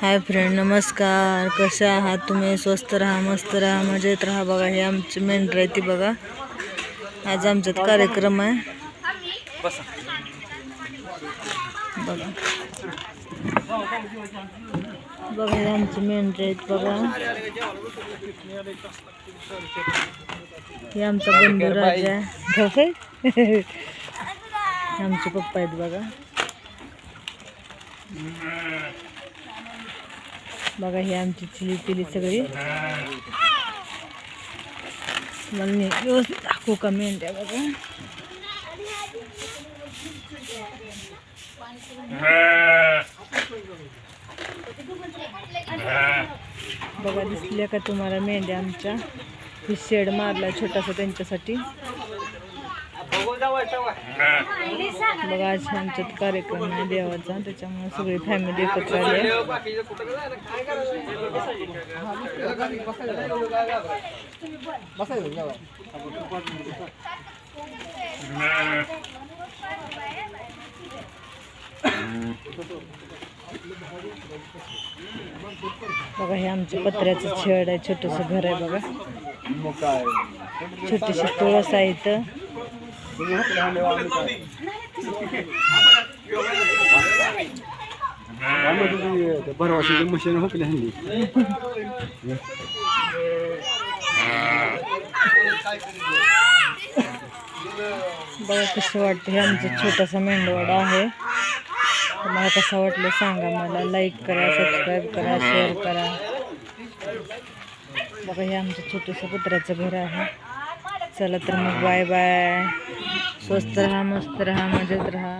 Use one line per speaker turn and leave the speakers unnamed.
Hi friend नमस्कार. कशा आहात तुम्ही? स्वस्त राहा मस्त राहा मजेत राहा. बघा हे आमची मेंढर आहे ती बघा. आज आमच्यात कार्यक्रम आहे. बघा. बघा हे आमची मेंढर आहेत बघा. हे आमचा बंधू राजा आहे. आमचे पप्पा आहेत बघा. बघा ही आमची चिली पिली सगळी. मला व्यवस्थित दाखवू का मेंढ्या बघा. बघा दिसल्या का तुम्हाला मेंढ्या आमच्या? ही शेड मारला छोटासा त्यांच्यासाठी. बघा आज आमच्यात कार्यक्रम आहे देवाचा त्याच्यामुळे सगळी फॅमिली एकत्र आली बघा हे आमचं पत्र्याचं छेड आहे छोटस घर आहे बघा. छोटीशी तुळस आहे इथं.
भरवाशी मशीन हुकली हल्ली
बघा कसं वाटतं हे आमचं मेंढवाडा आहे. तुम्हाला कसं वाटलं सांगा मला. लाईक करा सबस्क्राईब करा शेअर करा. बघा, हे आमचं छोटंसं कुत्र्याचं घर आहे. चला तर मग बाय बाय स्वस्त राहा मस्त राहा मजेत राहा.